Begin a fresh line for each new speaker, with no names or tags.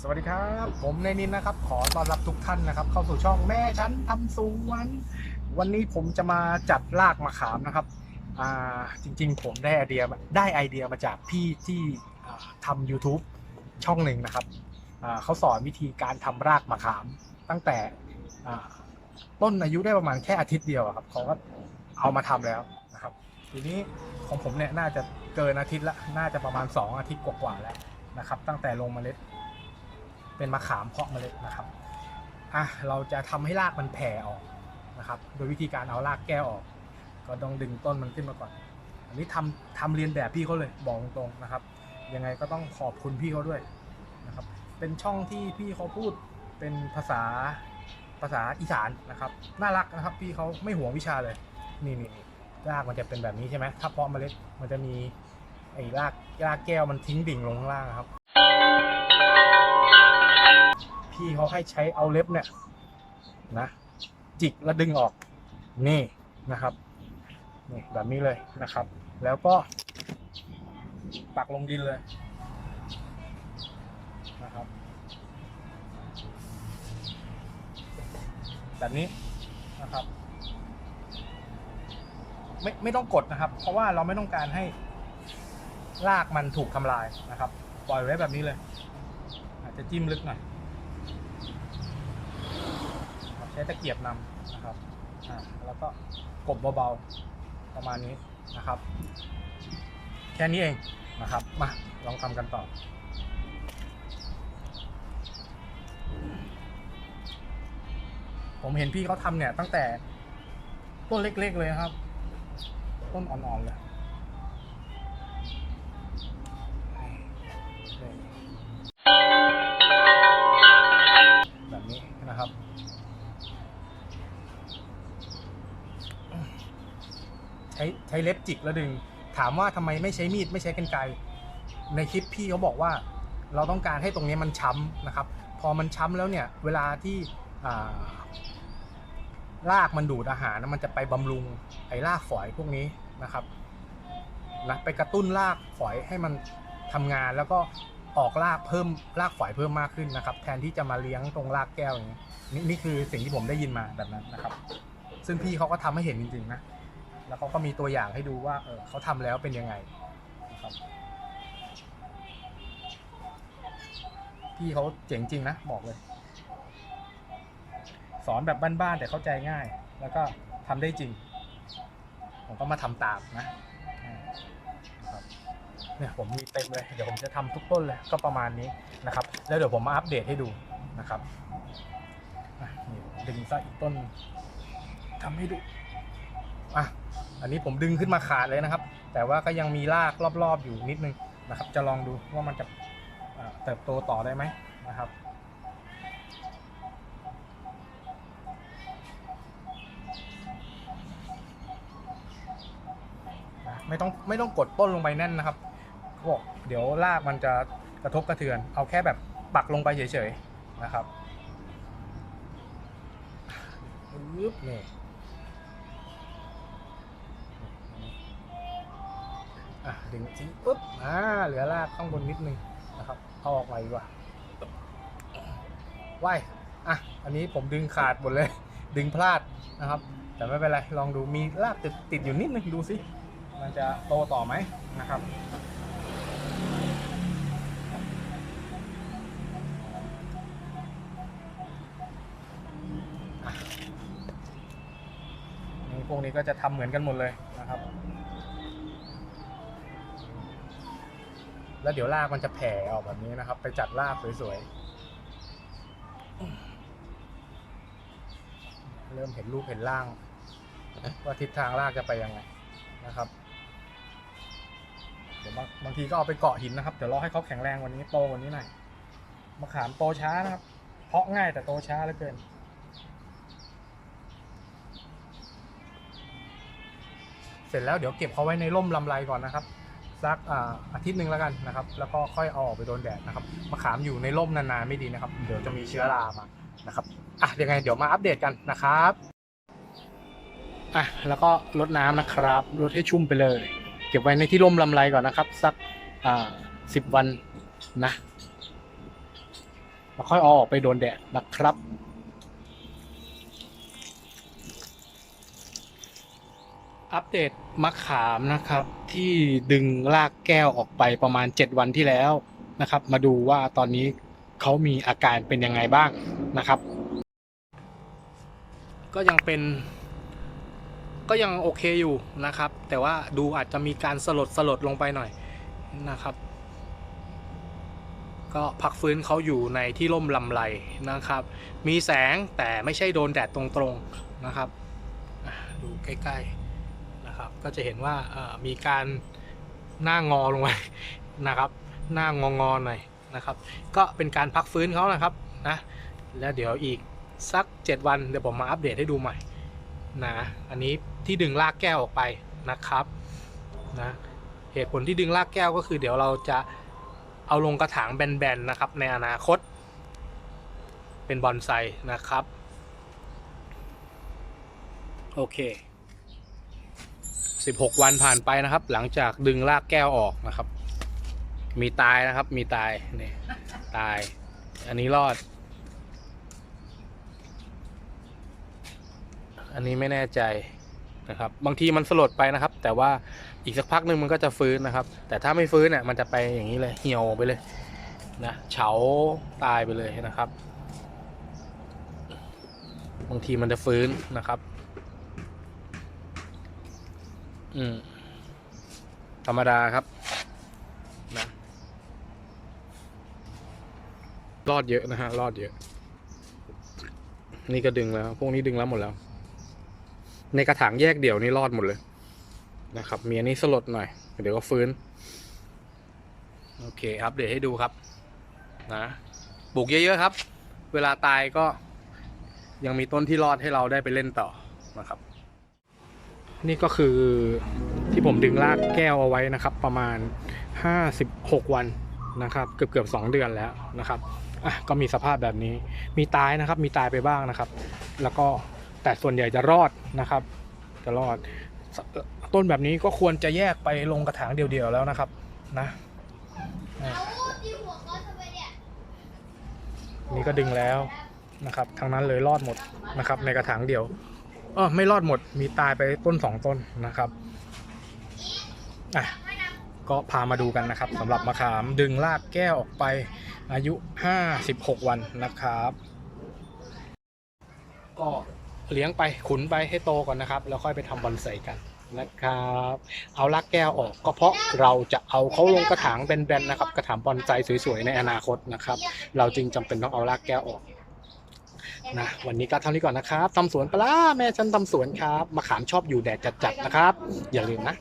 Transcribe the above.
สวัสดีครับ ผมในนินนะครับ ขอต้อนรับทุกท่านนะครับ เข้าสู่ช่องแม่ฉันทำสวนวันนี้ผมจะมาจัดรากมะขามนะครับอ่าจริงๆ ผมได้ไอเดียได้ไอเดียมาจากพี่ที่อ่าทำ YouTube ช่องหนึ่งนะครับเขาสอนวิธีการทำรากมะขาม ตั้งแต่ต้นอายุได้ประมาณแค่อาทิตย์เดียวอะครับเขาก็เอามาทำแล้วนะครับ ทีนี้ของผมเนี่ยน่าจะเกินอาทิตย์ละน่าจะประมาณ 2 อาทิตย์กว่าๆแล้วนะครับ ตั้งแต่ลงเมล็ด เป็นมะขามเพาะเมล็ดนะครับอะเราจะทำให้รากมันแผ่ออกนะครับ โดยวิธีการเอารากแก้วออก ก็ต้องดึงต้นมันขึ้นมาก่อน อันนี้ทำทำเรียนแบบพี่เขาเลยบอกตรงๆนะครับ ยังไงก็ต้องขอบคุณพี่เขาด้วยนะครับ เป็นช่องที่พี่เขาพูดเป็นภาษาภาษาอีสานนะครับ น่ารักนะครับ พี่เขาไม่ห่วงวิชาเลย นี่นี่นี่รากมันจะเป็นแบบนี้ใช่ไหมถ้าเพาะเมล็ดมันจะมีไอ้รากรากแก้วมันทิ้งดิ่งลงข้างล่างครับ พี่เขาให้ใช้เอาเล็บเนี่ยนะจิกแล้วดึงออกนี่นะครับนี่แบบนี้เลยนะครับ แล้วก็ปักลงดินเลยนะครับ แบบนี้นะครับ ไม่ไม่ต้องกดนะครับ เพราะว่าเราไม่ต้องการให้รากมันถูกทำลายนะครับ ปล่อยไว้แบบนี้เลย อาจจะจิ้มลึกหน่อย ใช้ ตะเกียบนำนะครับอ่าแล้วก็กบเบาๆประมาณนี้นะครับ แค่นี้เองนะครับ มาลองทำกันต่อผมเห็นพี่เขาทำเนี่ยตั้งแต่ต้นเล็กๆเลยครับ ต้นอ่อนๆเลยแบบนี้นะครับ ช้ใช้เล็บจิกแล้วดึง ถามว่าทำไมไม่ใช้มีดไม่ใช้กรรไกรในคลิปพี่เขาบอกว่า เราต้องการให้ตรงนี้มันช้ำนะครับ พอมันช้ำแล้วเนี่ยเวลาที่ารากมันดูดอาหารมันจะไปบำรุงไอ้รากฝอยพวกนี้นะครับนะไปกระตุ้นรากฝอยให้มันทำงานแล้วก็ออกรากเพิ่มรากฝอยเพิ่มมากขึ้นนะครับ แทนที่จะมาเลี้ยงตรงรากแก้วอย่างนี้นี่นี่คือสิ่งที่ผมได้ยินมาแบบนั้นนะครับ ซึ่งพี่เขาก็ทำให้เห็นจริงๆนะ แล้วเขาก็มีตัวอย่างให้ดูว่าเออเขาทำแล้วเป็นยังไงนะครับพี่เขาเจ๋งจริงนะบอกเลย สอนแบบบ้านๆแต่เข้าใจง่าย แล้วก็ทำได้จริง ผมก็มาทำตามนะเนี่ยผมมีเต็มเลย เดี๋ยวผมจะทำทุกต้นเลยก็ประมาณนี้นะครับ แล้วเดี๋ยวผมมาอัปเดตให้ดูนะครับดึงซะอีกต้นทำให้ดู อะอันนี้ผมดึงขึ้นมาขาดเลยนะครับ แต่ว่าก็ยังมีรากรอบๆอยู่นิดนึงนะครับ จะลองดูว่ามันจะเติบโตต่อได้ไหมนะครับไม่ต้องไม่ต้องกดต้นลงไปแน่นนะครับเขาบอกเดี๋ยวรากมันจะกระทบกระเทือน เอาแค่แบบปักลงไปเฉยๆนะครับปึ๊บนี่ ดึงทิ้งปุ๊บอ่าเหลือรากข้างบนนิดนึงนะครับเอาออกมาดีกว่าว้ายอะอันนี้ผมดึงขาดหมดเลย ดึงพลาดนะครับ แต่ไม่เป็นไรลองดูมีรากติดติดอยู่นิดนึงดูสิมันจะโตต่อไหมนะครับนี่พวกนี้ก็จะทำเหมือนกันหมดเลยนะครับ แล้วเดี๋ยวรากมันจะแผ่ออกแบบนี้นะครับ ไปจัดรากสวยๆ เริ่มเห็นรูปเห็นร่าง ว่าทิศทางรากจะไปยังไงนะครับ เดี๋ยวบางบางทีก็เอาไปเกาะหินนะครับ เดี๋ยวรอให้เขาแข็งแรงวันนี้โตวันนี้หน่อยมะขามโตช้านะครับ เพาะง่ายแต่โตช้าเหลือเกินเสร็จแล้วเดี๋ยวเก็บเขาไว้ในร่มลำไรก่อนนะครับ สักอาทิตย์หนึ่งแล้วกันนะครับ แล้วก็ค่อยเอาออกไปโดนแดดนะครับมะขามอยู่ในร่มนานๆไม่ดีนะครับ เดี๋ยวจะมีเชื้อรามานะครับอะยังไงเดี๋ยวมาอัปเดตกันนะครับอะแล้วก็รดน้ำนะครับรดให้ชุ่มไปเลย เก็บไว้ในที่ร่มลำไรก่อนนะครับ สักอ่าสิบวันนะแล้วค่อยเอาออกไปโดนแดดนะครับ อัปเดตมะขามนะครับ ที่ดึงรากแก้วออกไปประมาณ 7 วันที่แล้วนะครับ มาดูว่าตอนนี้เขามีอาการเป็นยังไงบ้างนะครับ ก็ยังเป็น ก็ยังโอเคอยู่นะครับ แต่ว่าดูอาจจะมีการสลดสลดลงไปหน่อยนะครับ ก็พักฟื้นเขาอยู่ในที่ร่มลำไรนะครับ มีแสงแต่ไม่ใช่โดนแดดตรงๆนะครับดูใกล้ๆ นะครับ ก็จะเห็นว่ามีการหน้างอลงไปนะครับ หน้างองอหน่อยนะครับ ก็เป็นการพักฟื้นเขานะครับนะแล้วเดี๋ยวอีกสัก 7 วันเดี๋ยวผมมาอัปเดตให้ดูใหม่นะอันนี้ที่ดึงรากแก้วออกไปนะครับนะเหตุผลที่ดึงรากแก้วก็คือ เดี๋ยวเราจะเอาลงกระถางแบนๆนะครับ ในอนาคต เป็นบอนไซนะครับ โอเค 16 วันผ่านไปนะครับ หลังจากดึงรากแก้วออกนะครับ มีตายนะครับ มีตายนี่ตาย อันนี้รอด อันนี้ไม่แน่ใจนะครับ บางทีมันสลดไปนะครับ แต่ว่าอีกสักพักหนึ่งมันก็จะฟื้นนะครับ แต่ถ้าไม่ฟื้นเนี่ยมันจะไปอย่างนี้เลยเหี่ยวไปเลยนะเฉาตายไปเลยนะครับ บางทีมันจะฟื้นนะครับ อืม ธรรมดาครับนะรอดเยอะนะฮะ รอดเยอะ นี่ก็ดึงแล้ว พวกนี้ดึงแล้วหมดแล้ว ในกระถางแยกเดี่ยวนี่รอดหมดเลย นะครับเมีอันนี้สลดหน่อย เดี๋ยวก็ฟื้น โอเคครับ เดี๋ยวให้ดูครับ นะปลูกเยอะ ๆ ครับ เวลาตายก็ยังมีต้นที่รอดให้เราได้ไปเล่นต่อนะครับ นี่ก็คือที่ผมดึงรากแก้วเอาไว้นะครับ ประมาณ 56 วันนะครับ เกือบเกือบสองเดือนแล้วนะครับอะก็มีสภาพแบบนี้มีตายนะครับ มีตายไปบ้างนะครับ แล้วก็แต่ส่วนใหญ่จะรอดนะครับ จะรอด ต้นแบบนี้ก็ควรจะแยกไปลงกระถางเดียวๆแล้วนะครับนะ
นี่
ก็ดึงแล้วนะครับทางนั้นเลยรอดหมดนะครับ ในกระถางเดียว ออไม่รอดหมดมีตายไปต้นสองต้นนะครับอะก็พามาดูกันนะครับสำหรับมะขามดึงรากแก้วออกไปอายุ 56 วันนะครับ ก็เลี้ยงไปขุนไปให้โตก่อนนะครับ แล้วค่อยไปทำบอนไซกันนะครับ เอารากแก้วออกก็เพราะเราจะเอาเขาลงกระถางแบนๆนะครับ กระถางบอนไซสวยๆในอนาคตนะครับ เราจึงจำเป็นต้องเอารากแก้วออก นะวันนี้ก็เท่านี้ก่อนนะครับทำสวนปลาร้าแม่ฉันทำสวนครับมะขามชอบอยู่แดดจัดๆนะครับ อย่าลืมนะ